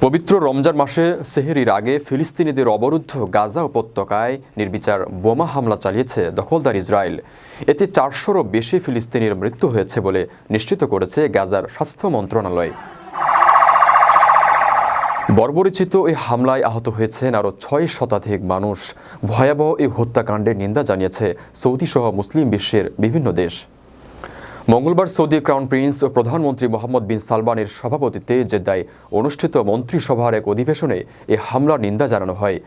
পবিত্র রমজান মাসে সেহেরির আগে ফিলিস্তিনিদের অবরুদ্ধ গাজা উপত্যকায় নির্বিচার বোমা হামলা চালিয়েছে দখলদার ইসরায়েল। এতে চারশোরও বেশি ফিলিস্তিনির মৃত্যু হয়েছে বলে নিশ্চিত করেছে গাজার স্বাস্থ্য মন্ত্রণালয়। বর্বরিচিত এই হামলায় আহত হয়েছেন আরও ছয় শতাধিক মানুষ। ভয়াবহ এই হত্যাকাণ্ডের নিন্দা জানিয়েছে সৌদি সহ মুসলিম বিশ্বের বিভিন্ন দেশ। মঙ্গলবার সৌদি ক্রাউন প্রিন্স ও প্রধানমন্ত্রী মোহাম্মদ বিন সালমানের সভাপতিত্বে জেদ্দায় অনুষ্ঠিত মন্ত্রিসভার এক অধিবেশনে এ হামলার নিন্দা জানানো হয়।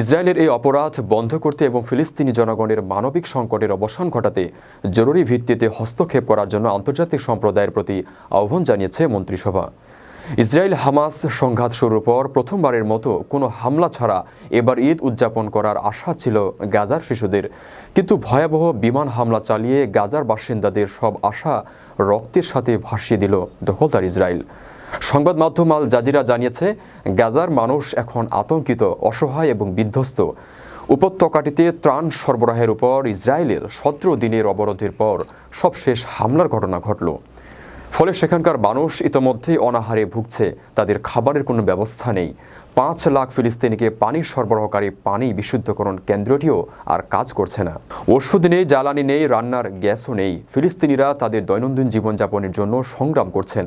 ইসরায়েলের এই অপরাধ বন্ধ করতে এবং ফিলিস্তিনি জনগণের মানবিক সংকটের অবসান ঘটাতে জরুরি ভিত্তিতে হস্তক্ষেপ করার জন্য আন্তর্জাতিক সম্প্রদায়ের প্রতি আহ্বান জানিয়েছে মন্ত্রিসভা। ইসরায়েল হামাস সংঘাত শুরুর পর প্রথমবারের মতো কোনো হামলা ছাড়া এবার ঈদ উদযাপন করার আশা ছিল গাজার শিশুদের। কিন্তু ভয়াবহ বিমান হামলা চালিয়ে গাজার বাসিন্দাদের সব আশা রক্তের সাথে ভাসিয়ে দিল দখলদার ইসরায়েল। সংবাদ মাধ্যম আল জাজিরা জানিয়েছে, গাজার মানুষ এখন আতঙ্কিত, অসহায় এবং বিধ্বস্ত। উপত্যকাটিতে ত্রাণ সরবরাহের উপর ইসরায়েলের সতেরো দিনের অবরোধের পর সবশেষ হামলার ঘটনা ঘটল। ফলে সেখানকার মানুষ ইতোমধ্যেই অনাহারে ভুগছে। তাদের খাবারের কোনো ব্যবস্থা নেই। পাঁচ লাখ ফিলিস্তিনিকে পানি সরবরাহকারী পানি বিশুদ্ধকরণ কেন্দ্রটিও আর কাজ করছে না। ওষুধ নেই, জ্বালানি নেই, রান্নার গ্যাসও নেই। ফিলিস্তিনিরা তাদের দৈনন্দিন জীবনযাপনের জন্য সংগ্রাম করছেন।